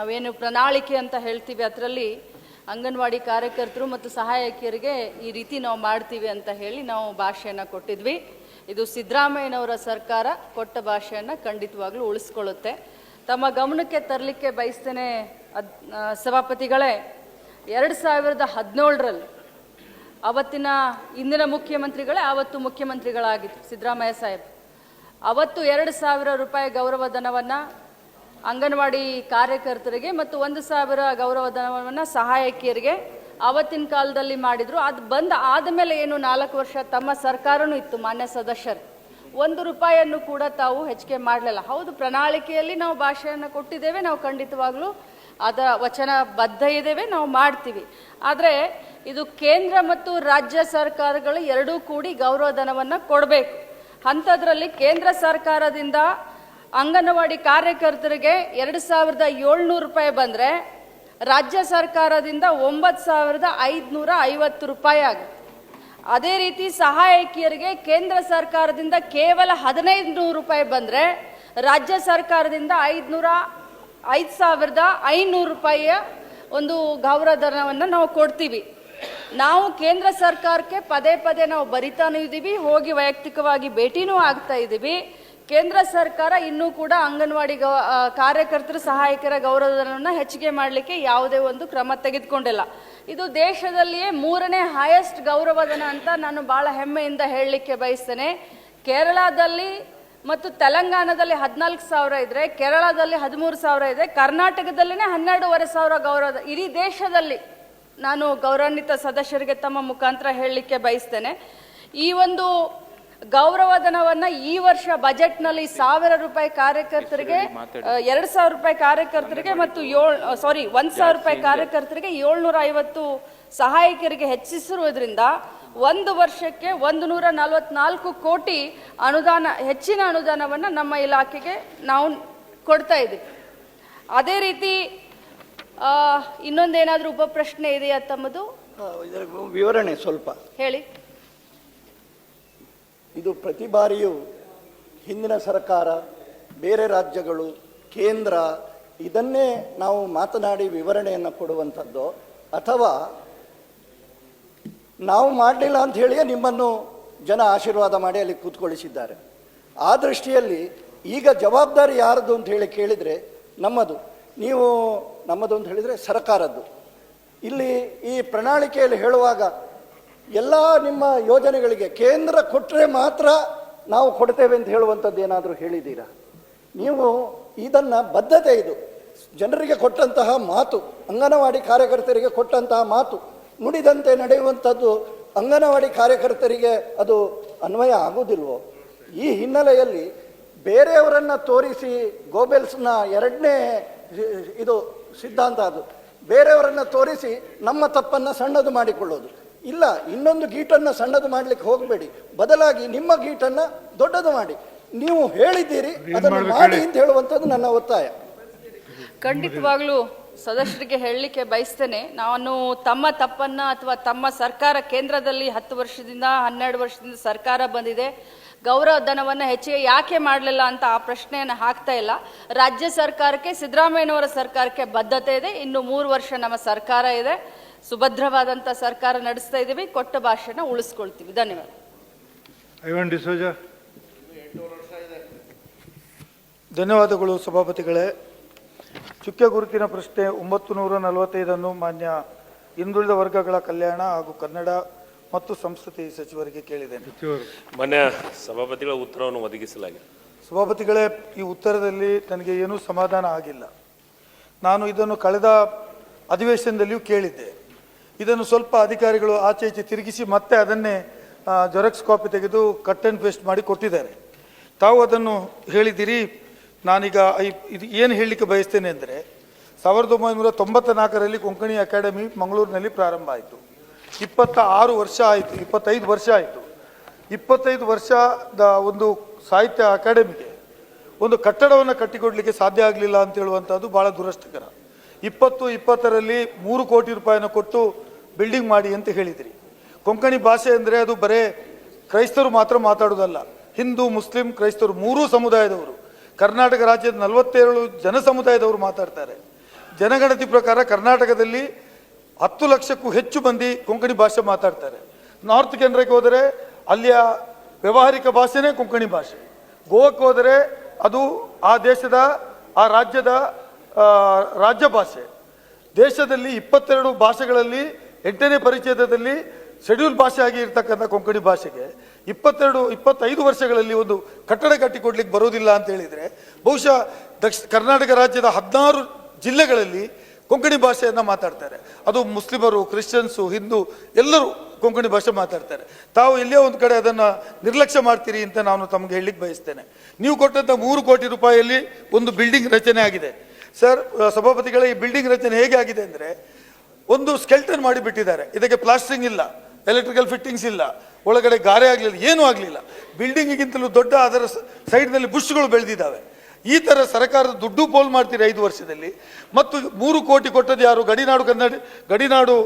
ನಾವೇನು ಪ್ರಣಾಳಿಕೆ ಅಂತ ಹೇಳ್ತೀವಿ ಅದರಲ್ಲಿ ಅಂಗನವಾಡಿ ಕಾರ್ಯಕರ್ತರು ಮತ್ತು ಸಹಾಯಕಿಯರಿಗೆ ಈ ರೀತಿ ನಾವು ಮಾಡ್ತೀವಿ ಅಂತ ಹೇಳಿ ನಾವು ಭಾಷೆಯನ್ನು ಕೊಟ್ಟಿದ್ವಿ. ಇದು ಸಿದ್ದರಾಮಯ್ಯನವರ ಸರ್ಕಾರ ಕೊಟ್ಟ ಭಾಷೆಯನ್ನು ಖಂಡಿತವಾಗ್ಲೂ ಉಳಿಸ್ಕೊಳ್ಳುತ್ತೆ. ತಮ್ಮ ಗಮನಕ್ಕೆ ತರಲಿಕ್ಕೆ ಬಯಸ್ತೇನೆ ಅದ್ ಸಭಾಪತಿಗಳೇ, ಎರಡು ಸಾವಿರದ ಹದಿನೇಳರಲ್ಲಿ ಅವತ್ತಿನ ಇಂದಿನ ಮುಖ್ಯಮಂತ್ರಿಗಳೇ ಆವತ್ತು ಮುಖ್ಯಮಂತ್ರಿಗಳಾಗಿತ್ತು ಸಿದ್ದರಾಮಯ್ಯ ಸಾಹೇಬ್. ಅವತ್ತು ಎರಡು ಸಾವಿರ ರೂಪಾಯಿ ಗೌರವಧನವನ್ನು ಅಂಗನವಾಡಿ ಕಾರ್ಯಕರ್ತರಿಗೆ ಮತ್ತು ಒಂದು ಸಾವಿರ ಗೌರವಧನವನ್ನು ಸಹಾಯಕಿಯರಿಗೆ ಅವತ್ತಿನ ಕಾಲದಲ್ಲಿ ಮಾಡಿದ್ರು. ಅದು ಬಂದ ಆದಮೇಲೆ ಏನು ನಾಲ್ಕು ವರ್ಷ ತಮ್ಮ ಸರ್ಕಾರನು ಇತ್ತು, ಮಾನ್ಯ ಸದಸ್ಯರು. ಒಂದು ರೂಪಾಯಿಯನ್ನು ಕೂಡ ತಾವು ಹೆಚ್ಚಿಗೆ ಮಾಡಲಿಲ್ಲ. ಹೌದು, ಪ್ರಣಾಳಿಕೆಯಲ್ಲಿ ನಾವು ಭಾಷೆಯನ್ನು ಕೊಟ್ಟಿದ್ದೇವೆ, ನಾವು ಖಂಡಿತವಾಗ್ಲೂ ಅದ ವಚನ ಬದ್ಧ ಇದ್ದೇವೆ, ನಾವು ಮಾಡ್ತೀವಿ. ಆದರೆ ಇದು ಕೇಂದ್ರ ಮತ್ತು ರಾಜ್ಯ ಸರ್ಕಾರಗಳು ಎರಡೂ ಕೂಡಿ ಗೌರವಧನವನ್ನು ಕೊಡಬೇಕು. ಅಂಥದ್ರಲ್ಲಿ ಕೇಂದ್ರ ಸರ್ಕಾರದಿಂದ ಅಂಗನವಾಡಿ ಕಾರ್ಯಕರ್ತರಿಗೆ ಎರಡು ಸಾವಿರದ ಏಳ್ನೂರು ರೂಪಾಯಿ ಬಂದರೆ ರಾಜ್ಯ ಸರ್ಕಾರದಿಂದ ಒಂಬತ್ತು ಸಾವಿರದ ಐದುನೂರ ಐವತ್ತು ರೂಪಾಯಿ ಆಗುತ್ತೆ. ಅದೇ ರೀತಿ ಸಹಾಯಕಿಯರಿಗೆ ಕೇಂದ್ರ ಸರ್ಕಾರದಿಂದ ಕೇವಲ ಹದಿನೈದು ನೂರು ರೂಪಾಯಿ ಬಂದರೆ ರಾಜ್ಯ ಸರ್ಕಾರದಿಂದ ಐದುನೂರ ಐದು ಸಾವಿರದ ಐನೂರು ರೂಪಾಯಿಯ ಒಂದು ಗೌರವಧನವನ್ನು ನಾವು ಕೊಡ್ತೀವಿ. ನಾವು ಕೇಂದ್ರ ಸರ್ಕಾರಕ್ಕೆ ಪದೇ ಪದೇ ನಾವು ಬರಿತಾನೂ ಇದ್ದೀವಿ ಹೋಗಿ ವೈಯಕ್ತಿಕವಾಗಿ ಭೇಟಿನೂ ಆಗ್ತಾ ಇದ್ದೀವಿ ಕೇಂದ್ರ ಸರ್ಕಾರ ಇನ್ನೂ ಕೂಡ ಅಂಗನವಾಡಿ ಗೌ ಕಾರ್ಯಕರ್ತರ, ಸಹಾಯಕರ ಗೌರವಧನವನ್ನು ಹೆಚ್ಚಿಗೆ ಮಾಡಲಿಕ್ಕೆ ಯಾವುದೇ ಒಂದು ಕ್ರಮ ತೆಗೆದುಕೊಂಡಿಲ್ಲ. ಇದು ದೇಶದಲ್ಲಿಯೇ ಮೂರನೇ ಹೈಯೆಸ್ಟ್ ಗೌರವಧನ ಅಂತ ನಾನು ಭಾಳ ಹೆಮ್ಮೆಯಿಂದ ಹೇಳಲಿಕ್ಕೆ ಬಯಸ್ತೇನೆ. ಕೇರಳದಲ್ಲಿ ಮತ್ತು ತೆಲಂಗಾಣದಲ್ಲಿ ಹದಿನಾಲ್ಕು ಸಾವಿರ ಇದ್ರೆ, ಕೇರಳದಲ್ಲಿ ಹದಿಮೂರು ಸಾವಿರ ಇದೆ ಕರ್ನಾಟಕದಲ್ಲಿನೇ ಹನ್ನೆರಡೂವರೆ ಸಾವಿರ ಗೌರವ ಇಡೀ ದೇಶದಲ್ಲಿ ನಾನು ಗೌರವಾನ್ವಿತ ಸದಸ್ಯರಿಗೆ ತಮ್ಮ ಮುಖಾಂತರ ಹೇಳಲಿಕ್ಕೆ ಬಯಸ್ತೇನೆ. ಈ ಒಂದು ಗೌರವಧನವನ್ನ ಈ ವರ್ಷ ಬಜೆಟ್ನಲ್ಲಿ ಸಾವಿರ ರೂಪಾಯಿ ಕಾರ್ಯಕರ್ತರಿಗೆ ಎರಡ್ ಸಾವಿರ ರೂಪಾಯಿ ಕಾರ್ಯಕರ್ತರಿಗೆ ಮತ್ತು ಏಳ್ ಸಾರಿ ಒಂದ್ ಸಾವಿರ ರೂಪಾಯಿ ಕಾರ್ಯಕರ್ತರಿಗೆ ಏಳ್ನೂರ ಐವತ್ತು ಸಹಾಯಕರಿಗೆ ಹೆಚ್ಚಿಸಿರುವುದರಿಂದ ಒಂದು ವರ್ಷಕ್ಕೆ ಒಂದು ನೂರ ನಲವತ್ನಾಲ್ಕು ಕೋಟಿ ಅನುದಾನ ಹೆಚ್ಚಿನ ಅನುದಾನವನ್ನ ನಮ್ಮ ಇಲಾಖೆಗೆ ನಾವು ಕೊಡ್ತಾ ಇದ್ದೀವಿ. ಅದೇ ರೀತಿ ಇನ್ನೊಂದೇನಾದರೂ ಉಪ ಪ್ರಶ್ನೆ ಇದೆಯಾ ತಮ್ಮದು? ವಿವರಣೆ ಸ್ವಲ್ಪ. ಹೇಳಿ. ಇದು ಪ್ರತಿ ಬಾರಿಯೂ ಹಿಂದಿನ ಸರ್ಕಾರ, ಬೇರೆ ರಾಜ್ಯಗಳು, ಕೇಂದ್ರ ಇದನ್ನೇ ನಾವು ಮಾತನಾಡಿ ವಿವರಣೆಯನ್ನು ಕೊಡುವಂಥದ್ದು. ಅಥವಾ ನಾವು ಮಾಡಲಿಲ್ಲ ಅಂತ ಹೇಳಿಯೇ ನಿಮ್ಮನ್ನು ಜನ ಆಶೀರ್ವಾದ ಮಾಡಿ ಅಲ್ಲಿ ಕೂತ್ಕೊಳಿಸಿದ್ದಾರೆ ಆ ದೃಷ್ಟಿಯಲ್ಲಿ ಈಗ ಜವಾಬ್ದಾರಿ ಯಾರದು ಅಂತ ಹೇಳಿ ಕೇಳಿದರೆ ನಮ್ಮದು. ನೀವು ನಮ್ಮದು ಅಂತ ಹೇಳಿದರೆ ಸರ್ಕಾರದ್ದು. ಇಲ್ಲಿ ಈ ಪ್ರಣಾಳಿಕೆಯಲ್ಲಿ ಹೇಳುವಾಗ ಎಲ್ಲ ನಿಮ್ಮ ಯೋಜನೆಗಳಿಗೆ ಕೇಂದ್ರ ಕೊಟ್ಟರೆ ಮಾತ್ರ ನಾವು ಕೊಡ್ತೇವೆ ಅಂತ ಹೇಳುವಂಥದ್ದು ಏನಾದರೂ ಹೇಳಿದ್ದೀರಾ? ನೀವು ಇದನ್ನು ಬದ್ಧತೆ ಇದು. ಜನರಿಗೆ ಕೊಟ್ಟಂತಹ ಮಾತು, ಅಂಗನವಾಡಿ ಕಾರ್ಯಕರ್ತರಿಗೆ ಕೊಟ್ಟಂತಹ ಮಾತು, ನುಡಿದಂತೆ ನಡೆಯುವಂಥದ್ದು ಅಂಗನವಾಡಿ ಕಾರ್ಯಕರ್ತರಿಗೆ ಅದು ಅನ್ವಯ ಆಗುವುದಿಲ್ವೋ? ಈ ಹಿನ್ನೆಲೆಯಲ್ಲಿ ಬೇರೆಯವರನ್ನು ತೋರಿಸಿ ಗೋಬೆಲ್ಸ್ನ ಎರಡನೇ ಇದು ಸಿದ್ಧಾಂತ ಅದು. ಬೇರೆಯವರನ್ನು ತೋರಿಸಿ ನಮ್ಮ ತಪ್ಪನ್ನು ಸಣ್ಣದು ಮಾಡಿಕೊಳ್ಳೋದು. ಇಲ್ಲ ಇನ್ನೊಂದು ಗೀಟನ್ನು ಸಣ್ಣದು ಮಾಡಲಿಕ್ಕೆ ಹೋಗಬೇಡಿ. ಬದಲಾಗಿ ನಿಮ್ಮ ಗೀಟನ್ನು ದೊಡ್ಡದು ಮಾಡಿ. ನೀವು ಹೇಳಿದ್ದೀರಿ ಅದನ್ನು ಮಾಡಿ ಅಂತ ಹೇಳುವಂಥದ್ದು ನನ್ನ ಒತ್ತಾಯ. ಖಂಡಿತವಾಗ್ಲೂ ಸದಸ್ಯರಿಗೆ ಹೇಳಲಿಕ್ಕೆ ಬಯಸ್ತೇನೆ. ನಾನು ತಮ್ಮ ತಪ್ಪನ್ನು ಅಥವಾ ತಮ್ಮ ಸರ್ಕಾರ ಕೇಂದ್ರದಲ್ಲಿ ಹತ್ತು ವರ್ಷದಿಂದ ಹನ್ನೆರಡು ವರ್ಷದಿಂದ ಸರ್ಕಾರ ಬಂದಿದೆ. ಗೌರವ ಧನವನ್ನು ಹೆಚ್ಚಿಗೆ ಯಾಕೆ ಮಾಡಲಿಲ್ಲ ಅಂತ ಆ ಪ್ರಶ್ನೆಯನ್ನು ಹಾಕ್ತಾ ಇಲ್ಲ. ರಾಜ್ಯ ಸರ್ಕಾರಕ್ಕೆ ಸಿದ್ದರಾಮಯ್ಯನವರ ಸರ್ಕಾರಕ್ಕೆ ಬದ್ಧತೆ ಇದೆ. ಇನ್ನು ಮೂರು ವರ್ಷ ನಮ್ಮ ಸರ್ಕಾರ ಇದೆ. ಸುಭದ್ರವಾದಂಥ ಸರ್ಕಾರ ನಡೆಸ್ತಾ ಇದ್ದೀವಿ ಕೊಟ್ಟ ಭಾಷೆನ ಉಳಿಸ್ಕೊಳ್ತೀವಿ. ಧನ್ಯವಾದ. ಐವನ್ ಡಿಸೋಜ. ಧನ್ಯವಾದಗಳು ಸಭಾಪತಿಗಳೇ. ಚುಕ್ಕೆ ಗುರುತಿನ ಪ್ರಶ್ನೆ ಒಂಬತ್ತು ನೂರ ನಲವತ್ತೈದನ್ನು ಮಾನ್ಯ ಹಿಂದುಳಿದ ವರ್ಗಗಳ ಕಲ್ಯಾಣ ಹಾಗೂ ಕನ್ನಡ ಮತ್ತು ಸಂಸ್ಕೃತಿ ಸಚಿವರಿಗೆ ಕೇಳಿದ್ದೇನೆ. ಸಚಿವರು. ಮಾನ್ಯ ಸಭಾಪತಿಗಳ ಉತ್ತರವನ್ನು ಒದಗಿಸಲಾಗಿದೆ. ಸಭಾಪತಿಗಳೇ ಈ ಉತ್ತರದಲ್ಲಿ ನನಗೆ ಏನೂ ಸಮಾಧಾನ ಆಗಿಲ್ಲ. ನಾನು ಇದನ್ನು ಕಳೆದ ಅಧಿವೇಶನದಲ್ಲಿಯೂ ಕೇಳಿದ್ದೆ. ಇದನ್ನು ಸ್ವಲ್ಪ ಅಧಿಕಾರಿಗಳು ಆಚೆ ಈಚೆ ತಿರುಗಿಸಿ ಮತ್ತೆ ಅದನ್ನೇ ಜೆರಾಕ್ಸ್ ಕಾಪಿ ತೆಗೆದು ಕಟ್ ಆ್ಯಂಡ್ ಪೇಸ್ಟ್ ಮಾಡಿ ಕೊಟ್ಟಿದ್ದಾರೆ. ತಾವು ಅದನ್ನು ಹೇಳಿದ್ದೀರಿ. ನಾನೀಗ ಇದು ಏನು ಹೇಳಲಿಕ್ಕೆ ಬಯಸ್ತೇನೆ ಅಂದರೆ, ಸಾವಿರದ ಒಂಬೈನೂರ ತೊಂಬತ್ತ ನಾಲ್ಕರಲ್ಲಿ ಕೊಂಕಣಿ ಅಕಾಡೆಮಿ ಮಂಗಳೂರಿನಲ್ಲಿ ಪ್ರಾರಂಭ ಆಯಿತು. ಇಪ್ಪತ್ತ ಆರು ವರ್ಷ ಆಯಿತು, ಇಪ್ಪತ್ತೈದು ವರ್ಷ ಆಯಿತು. ಇಪ್ಪತ್ತೈದು ವರ್ಷದ ಒಂದು ಸಾಹಿತ್ಯ ಅಕಾಡೆಮಿಗೆ ಒಂದು ಕಟ್ಟಡವನ್ನು ಕಟ್ಟಿಕೊಡಲಿಕ್ಕೆ ಸಾಧ್ಯ ಆಗಲಿಲ್ಲ ಅಂತ ಹೇಳುವಂಥದ್ದು ಭಾಳ ದುರಷ್ಟಕರ ಇಪ್ಪತ್ತು, ಇಪ್ಪತ್ತರಲ್ಲಿ ಮೂರು ಕೋಟಿ ರೂಪಾಯಿನ ಕೊಟ್ಟು ಬಿಲ್ಡಿಂಗ್ ಮಾಡಿ ಅಂತ ಹೇಳಿದ್ರಿ. ಕೊಂಕಣಿ ಭಾಷೆ ಅಂದರೆ ಅದು ಬರೇ ಕ್ರೈಸ್ತರು ಮಾತ್ರ ಮಾತಾಡೋದಲ್ಲ. ಹಿಂದೂ, ಮುಸ್ಲಿಂ, ಕ್ರೈಸ್ತರು ಮೂರೂ ಸಮುದಾಯದವರು. ಕರ್ನಾಟಕ ರಾಜ್ಯದ ನಲವತ್ತೇಳು ಜನ ಸಮುದಾಯದವರು ಮಾತಾಡ್ತಾರೆ. ಜನಗಣತಿ ಪ್ರಕಾರ ಕರ್ನಾಟಕದಲ್ಲಿ ಹತ್ತು ಲಕ್ಷಕ್ಕೂ ಹೆಚ್ಚು ಮಂದಿ ಕೊಂಕಣಿ ಭಾಷೆ ಮಾತಾಡ್ತಾರೆ. ನಾರ್ತ್ ಕೆನರಾಕ್ಕೆ ಹೋದರೆ ಅಲ್ಲಿಯ ವ್ಯಾವಹಾರಿಕ ಭಾಷೆನೇ ಕೊಂಕಣಿ ಭಾಷೆ. ಗೋವಾಕ್ಕೆ ಹೋದರೆ ಅದು ಆ ದೇಶದ, ಆ ರಾಜ್ಯದ ರಾಜ್ಯ ಭಾಷೆ. ದೇಶದಲ್ಲಿ ಇಪ್ಪತ್ತೆರಡು ಭಾಷೆಗಳಲ್ಲಿ ಎಂಟನೇ ಪರಿಚಯದಲ್ಲಿ ಶೆಡ್ಯೂಲ್ ಭಾಷೆ ಆಗಿ ಇರ್ತಕ್ಕಂಥ ಕೊಂಕಣಿ ಭಾಷೆಗೆ ಇಪ್ಪತ್ತೆರಡು, ಇಪ್ಪತ್ತೈದು ವರ್ಷಗಳಲ್ಲಿ ಒಂದು ಕಟ್ಟಡ ಕಟ್ಟಿಕೊಡ್ಲಿಕ್ಕೆ ಬರೋದಿಲ್ಲ ಅಂತ ಹೇಳಿದರೆ ಬಹುಶಃ ದಕ್ಷಿಣ ಕರ್ನಾಟಕ ರಾಜ್ಯದ ಹದಿನಾರು ಜಿಲ್ಲೆಗಳಲ್ಲಿ ಕೊಂಕಣಿ ಭಾಷೆಯನ್ನು ಮಾತಾಡ್ತಾರೆ. ಅದು ಮುಸ್ಲಿಮರು, ಕ್ರಿಶ್ಚಿಯನ್ಸು, ಹಿಂದೂ ಎಲ್ಲರೂ ಕೊಂಕಣಿ ಭಾಷೆ ಮಾತಾಡ್ತಾರೆ. ತಾವು ಎಲ್ಲೇ ಒಂದು ಕಡೆ ಅದನ್ನು ನಿರ್ಲಕ್ಷ್ಯ ಮಾಡ್ತೀರಿ ಅಂತ ನಾನು ತಮಗೆ ಹೇಳಲಿಕ್ಕೆ ಬಯಸ್ತೇನೆ. ನೀವು ಕೊಟ್ಟಂಥ ಮೂರು ಕೋಟಿ ರೂಪಾಯಿಯಲ್ಲಿ ಒಂದು ಬಿಲ್ಡಿಂಗ್ ರಚನೆ ಆಗಿದೆ. ಸರ್, ಸಭಾಪತಿಗಳ, ಈ ಬಿಲ್ಡಿಂಗ್ ರಚನೆ ಹೇಗೆ ಆಗಿದೆ ಅಂದರೆ ಒಂದು ಸ್ಕೆಲ್ಟನ್ ಮಾಡಿ ಬಿಟ್ಟಿದ್ದಾರೆ ಇದಕ್ಕೆ ಪ್ಲಾಸ್ಟ್ರಿಂಗ್ ಇಲ್ಲ ಎಲೆಕ್ಟ್ರಿಕಲ್ ಫಿಟ್ಟಿಂಗ್ಸ್ ಇಲ್ಲ, ಒಳಗಡೆ ಗಾರೆ ಆಗಲಿಲ್ಲ, ಏನೂ ಆಗಲಿಲ್ಲ. ಬಿಲ್ಡಿಂಗಿಗಿಂತಲೂ ದೊಡ್ಡ ಅದರ ಸೈಡ್ನಲ್ಲಿ ಬುಷ್ಗಳು ಬೆಳೆದಿದ್ದಾವೆ. ಈ ಥರ ಸರ್ಕಾರದ ದುಡ್ಡು ಪೋಲ್ ಮಾಡ್ತೀರಿ ಐದು ವರ್ಷದಲ್ಲಿ. ಮತ್ತು ಮೂರು ಕೋಟಿ ಕೊಟ್ಟದ್ದು ಯಾರು? ಗಡಿನಾಡು ಕನ್ನಡ, ಗಡಿನಾಡು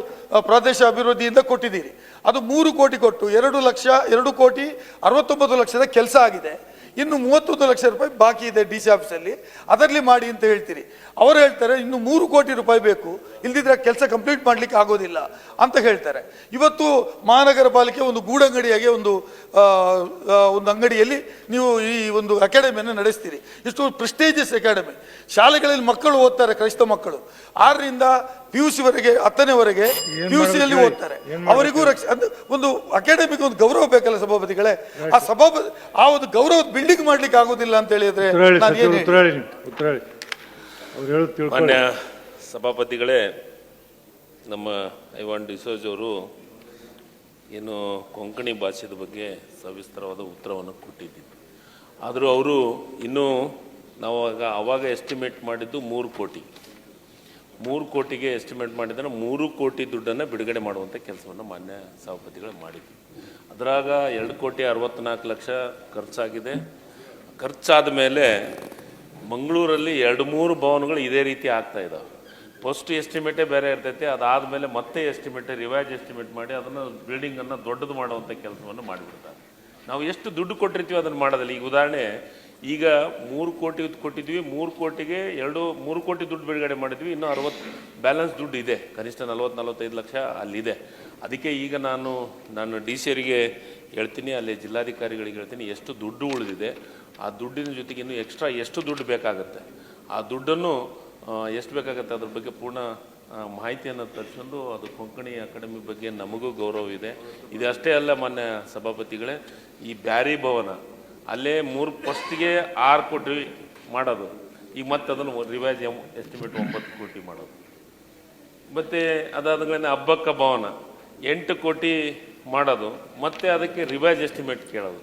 ಪ್ರದೇಶ ಅಭಿವೃದ್ಧಿಯಿಂದ ಕೊಟ್ಟಿದ್ದೀರಿ. ಅದು ಮೂರು ಕೋಟಿ ಕೊಟ್ಟು ಎರಡು ಲಕ್ಷ, ಎರಡು ಕೋಟಿ ಅರವತ್ತೊಂಬತ್ತು ಲಕ್ಷದ ಕೆಲಸ ಆಗಿದೆ. ಇನ್ನು ಮೂವತ್ತೊಂದು ಲಕ್ಷ ರೂಪಾಯಿ ಬಾಕಿ ಇದೆ ಡಿ ಸಿ ಆಫೀಸಲ್ಲಿ ಅದರಲ್ಲಿ ಮಾಡಿ ಅಂತ ಹೇಳ್ತೀರಿ. ಅವರು ಹೇಳ್ತಾರೆ, ಇನ್ನು ಮೂರು ಕೋಟಿ ರೂಪಾಯಿ ಬೇಕು. ಇಲ್ದಿದ್ರೆ ಕೆಲಸ ಕಂಪ್ಲೀಟ್ ಮಾಡ್ಲಿಕ್ಕೆ ಆಗೋದಿಲ್ಲ ಅಂತ ಹೇಳ್ತಾರೆ. ಇವತ್ತು ಮಹಾನಗರ ಪಾಲಿಕೆ ಒಂದು ಗೂಡಂಗಡಿಯಾಗಿ ಒಂದು ಒಂದು ಅಂಗಡಿಯಲ್ಲಿ ನೀವು ಈ ಒಂದು ಅಕಾಡೆಮಿಯನ್ನು ನಡೆಸ್ತೀರಿ. ಇಷ್ಟು ಪ್ರೆಸ್ಟೇಜಿಯಸ್ ಅಕಾಡೆಮಿ ಶಾಲೆಗಳಲ್ಲಿ ಮಕ್ಕಳು ಓದ್ತಾರೆ ಕ್ರೈಸ್ತ ಮಕ್ಕಳು. ಆರರಿಂದ ಪಿ ಯು ಸಿವರೆಗೆ ಹತ್ತನೇವರೆಗೆ ಪಿ ಯು ಸಿಯಲ್ಲಿ ಓದ್ತಾರೆ. ಅವರಿಗೂ ರಕ್ಷ ಅಂದ್ರೆ ಒಂದು ಅಕಾಡೆಮಿಗೆ ಒಂದು ಗೌರವ ಬೇಕಲ್ಲ ಸಭಾಪತಿಗಳೇ? ಆ ಸಭಾಪತಿ ಆ ಒಂದು ಗೌರವ ಬಿಲ್ಡಿಂಗ್ ಮಾಡ್ಲಿಕ್ಕೆ ಆಗೋದಿಲ್ಲ ಅಂತ ಹೇಳಿದ್ರೆ ಉತ್ತರ ಹೇಳಿ ನಾನು ಏನು ಏನ್ ಸಭಾಪತಿಗಳೇ, ನಮ್ಮ ಐವಾನ್ ಡಿಸೋಜ್ ಅವರು ಏನು ಕೊಂಕಣಿ ಭಾಷೆದ ಬಗ್ಗೆ ಸವಿಸ್ತರವಾದ ಉತ್ತರವನ್ನು ಕೊಟ್ಟಿದ್ದಿತ್ತು ಆದರೂ ಅವರು ಇನ್ನೂ ನಾವು ಆಗ ಅವಾಗ ಎಸ್ಟಿಮೇಟ್ ಮಾಡಿದ್ದು ಮೂರು ಕೋಟಿ. ಮೂರು ಕೋಟಿಗೆ ಎಸ್ಟಿಮೇಟ್ ಮಾಡಿದ್ರೆ ಮೂರು ಕೋಟಿ ದುಡ್ಡನ್ನು ಬಿಡುಗಡೆ ಮಾಡುವಂಥ ಕೆಲಸವನ್ನು ಮಾನ್ಯ ಸಭಾಪತಿಗಳು ಮಾಡಿದ್ವಿ ಅದರಾಗ ಎರಡು ಕೋಟಿ ಅರವತ್ತ್ನಾಲ್ಕು ಲಕ್ಷ ಖರ್ಚಾಗಿದೆ. ಖರ್ಚಾದ ಮೇಲೆ ಮಂಗಳೂರಲ್ಲಿ ಎರಡು ಮೂರು ಭವನಗಳು ಇದೇ ರೀತಿ ಆಗ್ತಾ ಇದ್ದಾವೆ ಫಸ್ಟ್ ಎಸ್ಟಿಮೇಟೇ ಬೇರೆ ಇರ್ತೈತೆ, ಅದಾದಮೇಲೆ ಮತ್ತೆ ಎಸ್ಟಿಮೇಟ್ ರಿವೈಸ್ ಎಸ್ಟಿಮೇಟ್ ಮಾಡಿ ಅದನ್ನು ಬಿಲ್ಡಿಂಗನ್ನು ದೊಡ್ಡದು ಮಾಡುವಂಥ ಕೆಲಸವನ್ನು ಮಾಡಿಬಿಡ್ತಾರೆ. ನಾವು ಎಷ್ಟು ದುಡ್ಡು ಕೊಟ್ಟಿರ್ತೀವಿ ಅದನ್ನು ಮಾಡೋದಿಲ್ಲ. ಈಗ ಉದಾಹರಣೆ, ಈಗ ಮೂರು ಕೋಟಿ ಕೊಟ್ಟಿದ್ವಿ, ಮೂರು ಕೋಟಿಗೆ ಎರಡು, ಮೂರು ಕೋಟಿ ದುಡ್ಡು ಬಿಡುಗಡೆ ಮಾಡಿದ್ವಿ, ಇನ್ನೂ ಅರವತ್ತು ಬ್ಯಾಲೆನ್ಸ್ ದುಡ್ಡು ಇದೆ. ಕನಿಷ್ಠ ನಲ್ವತ್ತು, ನಲ್ವತ್ತೈದು ಲಕ್ಷ ಅಲ್ಲಿದೆ. ಅದಕ್ಕೆ ಈಗ ನಾನು ನಾನು ಡಿ ಸಿ ಅವರಿಗೆ ಹೇಳ್ತೀನಿ, ಅಲ್ಲಿ ಜಿಲ್ಲಾಧಿಕಾರಿಗಳಿಗೆ ಹೇಳ್ತೀನಿ, ಎಷ್ಟು ದುಡ್ಡು ಉಳಿದಿದೆ, ಆ ದುಡ್ಡಿನ ಜೊತೆಗೆ ಇನ್ನೂ ಎಕ್ಸ್ಟ್ರಾ ಎಷ್ಟು ದುಡ್ಡು ಬೇಕಾಗುತ್ತೆ. ಆ ದುಡ್ಡನ್ನು ಎಷ್ಟು ಬೇಕಾಗತ್ತೆ ಅದ್ರ ಬಗ್ಗೆ ಪೂರ್ಣ ಮಾಹಿತಿಯನ್ನು ತರಿಸ್ಕೊಂಡು ಅದು ಕೊಂಕಣಿ ಅಕಾಡೆಮಿ ಬಗ್ಗೆ ನಮಗೂ ಗೌರವ ಇದೆ. ಇದು ಅಷ್ಟೇ ಅಲ್ಲ ಮಾನ್ಯ ಸಭಾಪತಿಗಳೇ, ಈ ಬ್ಯಾರಿ ಭವನ, ಅಲ್ಲೇ ಮೂರು ಫಸ್ಟಿಗೆ ಆರು ಕೋಟಿ ಮಾಡೋದು. ಈಗ ಮತ್ತೆ ಅದನ್ನು ರಿವೈಸ್ ಎಸ್ಟಿಮೇಟ್ ಒಂಬತ್ತು ಕೋಟಿ ಮಾಡೋದು. ಮತ್ತು ಅದಾದ್ಮೇಲೆ ಹಬ್ಬಕ್ಕ ಭವನ, ಎಂಟು ಕೋಟಿ ಮಾಡೋದು, ಮತ್ತೆ ಅದಕ್ಕೆ ರಿವೈಸ್ ಎಸ್ಟಿಮೇಟ್ ಕೇಳೋದು.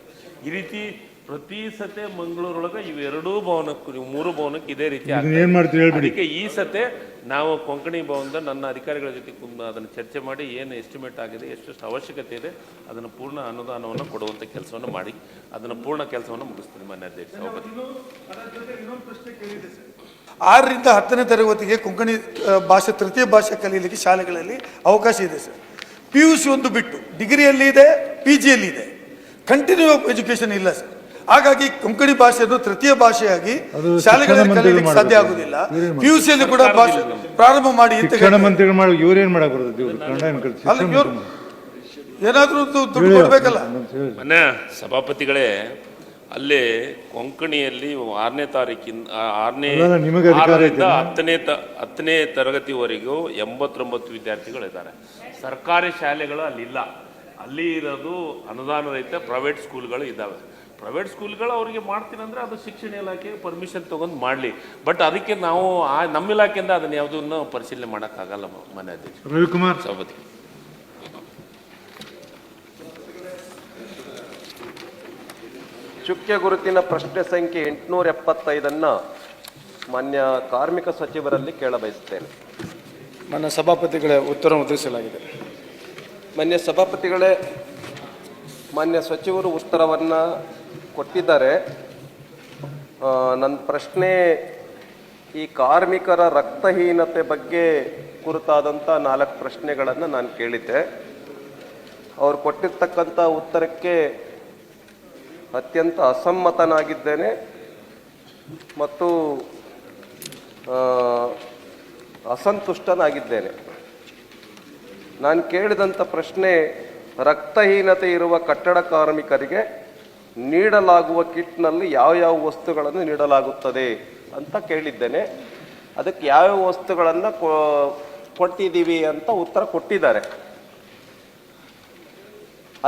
ಈ ರೀತಿ ಪ್ರತಿ ಸತೆ ಮಂಗಳೂರೊಳಗೆ ಇವೆರಡೂ ಭವನಕ್ಕೂ ನೀವು ಮೂರು ಭವನಕ್ಕೆ ಇದೇ ರೀತಿ ಏನ್. ಮಾಡ್ತೀರಿ ಹೇಳ್ಬಿಡಿ. ಅದಕ್ಕೆ ಈ ಸತೆ ನಾವು ಕೊಂಕಣಿ ಭವನದ ನನ್ನ ಅಧಿಕಾರಿಗಳ ಜೊತೆ ಕುಂದು ಅದನ್ನು ಚರ್ಚೆ ಮಾಡಿ ಏನು ಎಸ್ಟಿಮೇಟ್ ಆಗಿದೆ ಎಷ್ಟೆಷ್ಟು ಅವಶ್ಯಕತೆ ಇದೆ ಅದನ್ನು ಪೂರ್ಣ ಅನುದಾನವನ್ನು ಕೊಡುವಂಥ ಕೆಲಸವನ್ನು ಮಾಡಿ ಅದನ್ನು ಪೂರ್ಣ ಕೆಲಸವನ್ನು ಮುಗಿಸ್ತೀನಿ ಮಾನ್ಯ ಅಧ್ಯಕ್ಷ. ಆರರಿಂದ ಹತ್ತನೇ ತರಗತಿಗೆ ಕೊಂಕಣಿ ಆ, ಭಾಷೆ ತೃತೀಯ ಭಾಷೆ ಕಲೀಲಿಕ್ಕೆ ಶಾಲೆಗಳಲ್ಲಿ ಅವಕಾಶ ಇದೆ ಸರ್. ಪಿ ಯು ಸಿ ಒಂದು ಬಿಟ್ಟು ಡಿಗ್ರಿಯಲ್ಲಿ ಇದೆ ಪಿ ಜಿಯಲ್ಲಿ ಇದೆ ಕಂಟಿನ್ಯೂ ಎಜುಕೇಷನ್ ಇಲ್ಲ ಸರ್. ಹಾಗಾಗಿ ಕೊಂಕಣಿ ಭಾಷೆಯನ್ನು ತೃತೀಯ ಭಾಷೆಯಾಗಿ ಶಾಲೆಗಳಲ್ಲಿ ಕಲಿಯಲಿಕ್ಕೆ ಸಾಧ್ಯ. ಆಗುದಿಲ್ಲ. ಇವ್ರೇನ್ ಪಿ ಯು ಸಿಯಲ್ಲಿ ಕೂಡ ಭಾಷೆ ಪ್ರಾರಂಭ ಮಾಡಿ ಅಂತ ಮಾಡಿ. ಇವ್ರೇನ್ ಮಾಡಕ್ ಬರ್ತದೆ ಏನ್ ಅಲ್ಲ ಏನಾದ್ರೂ ದುಡ್ಡು ಕೊಡ್ಬೇಕಲ್ಲ. ಮನೆ ಸಭಾಪತಿಗಳೇ ಅಲ್ಲಿ ಕೊಂಕಣಿಯಲ್ಲಿ ಆರನೇ ತಾರೀಕಿನ ಆರನೇ ಅಲ್ಲ, ನಿಮಗೆ ಅಧಿಕಾರ ಆರರಿಂದ? ಹತ್ತನೇ ತ ಹತ್ತನೇ ತರಗತಿವರೆಗೂ ಎಂಬತ್ತೊಂಬತ್ತು ವಿದ್ಯಾರ್ಥಿಗಳಿದ್ದಾರೆ ಸರ್ಕಾರಿ ಶಾಲೆಗಳು ಅಲ್ಲಿಲ್ಲ. ಅಲ್ಲಿ ಇರೋದು ಅನುದಾನ ರಹಿತ ಪ್ರೈವೇಟ್ ಸ್ಕೂಲ್ಗಳು ಇದ್ದಾವೆ. ಪ್ರೈವೇಟ್ ಸ್ಕೂಲ್ಗಳು ಅವರಿಗೆ ಮಾಡ್ತೀನಿ ಅಂದ್ರೆ ಅದು ಶಿಕ್ಷಣ ಇಲಾಖೆ ಪರ್ಮಿಷನ್ ತೊಗೊಂಡು ಮಾಡಲಿ. ಬಟ್ ಅದಕ್ಕೆ ನಾವು ಆ ನಮ್ಮ ಇಲಾಖೆಯಿಂದ ಅದನ್ನು ಯಾವುದನ್ನು ಪರಿಶೀಲನೆ ಮಾಡೋಕ್ಕಾಗಲ್ಲ ಮನೆ ಅಧ್ಯಕ್ಷ ರವಿಕುಮಾರ್. ಸಭಾಪತಿ ಚುಕ್ಕೆ ಗುರುತಿನ ಪ್ರಶ್ನೆ ಸಂಖ್ಯೆ ಎಂಟುನೂರ ಎಪ್ಪತ್ತೈದನ್ನು ಮಾನ್ಯ ಕಾರ್ಮಿಕ ಸಚಿವರಲ್ಲಿ ಕೇಳಬಯಸುತ್ತೇನೆ. ಮಾನ್ಯ ಸಭಾಪತಿಗಳೇ ಉತ್ತರ ಮುದ್ರಿಸಲಾಗಿದೆ. ಮಾನ್ಯ ಸಭಾಪತಿಗಳೇ ಮಾನ್ಯ ಸಚಿವರು ಉತ್ತರವನ್ನು ಕೊಟ್ಟಿದ್ದಾರೆ. ನನ್ನ ಪ್ರಶ್ನೆ ಈ ಕಾರ್ಮಿಕರ ರಕ್ತಹೀನತೆ ಬಗ್ಗೆ ಕುರಿತಾದಂಥ ನಾಲ್ಕು ಪ್ರಶ್ನೆಗಳನ್ನು ನಾನು ಕೇಳಿದ್ದೆ. ಅವರು ಕೊಟ್ಟಿರ್ತಕ್ಕಂಥ ಉತ್ತರಕ್ಕೆ ಅತ್ಯಂತ ಅಸಮ್ಮತನಾಗಿದ್ದೇನೆ. ಮತ್ತು ಅಸಂತುಷ್ಟನಾಗಿದ್ದೇನೆ. ನಾನು ಕೇಳಿದಂಥ ಪ್ರಶ್ನೆ, ರಕ್ತಹೀನತೆ ಇರುವ ಕಟ್ಟಡ ಕಾರ್ಮಿಕರಿಗೆ ನೀಡಲಾಗುವ ಕಿಟ್ನಲ್ಲಿ ಯಾವ ಯಾವ ವಸ್ತುಗಳನ್ನು ನೀಡಲಾಗುತ್ತದೆ ಅಂತ ಕೇಳಿದ್ದೇನೆ. ಅದಕ್ಕೆ ಯಾವ್ಯಾವ ವಸ್ತುಗಳನ್ನು ಕೊಟ್ಟಿದ್ದೀವಿ ಅಂತ ಉತ್ತರ ಕೊಟ್ಟಿದ್ದಾರೆ.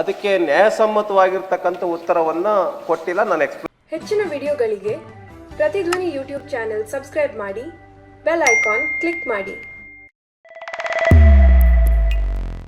ಅದಕ್ಕೆ ನ್ಯಾಯಸಮ್ಮತವಾಗಿರ್ತಕ್ಕಂಥ ಉತ್ತರವನ್ನು ಕೊಟ್ಟಿಲ್ಲ, ನಾನು ಎಕ್ಸ್ಪ್ಲೇನ್ ಹೆಚ್ಚಿನ ವಿಡಿಯೋಗಳಿಗೆ ಪ್ರತಿಧ್ವನಿ ಯೂಟ್ಯೂಬ್ ಚಾನೆಲ್ ಸಬ್ಸ್ಕ್ರೈಬ್ ಮಾಡಿ, ಬೆಲ್ ಐಕಾನ್ ಕ್ಲಿಕ್ ಮಾಡಿ.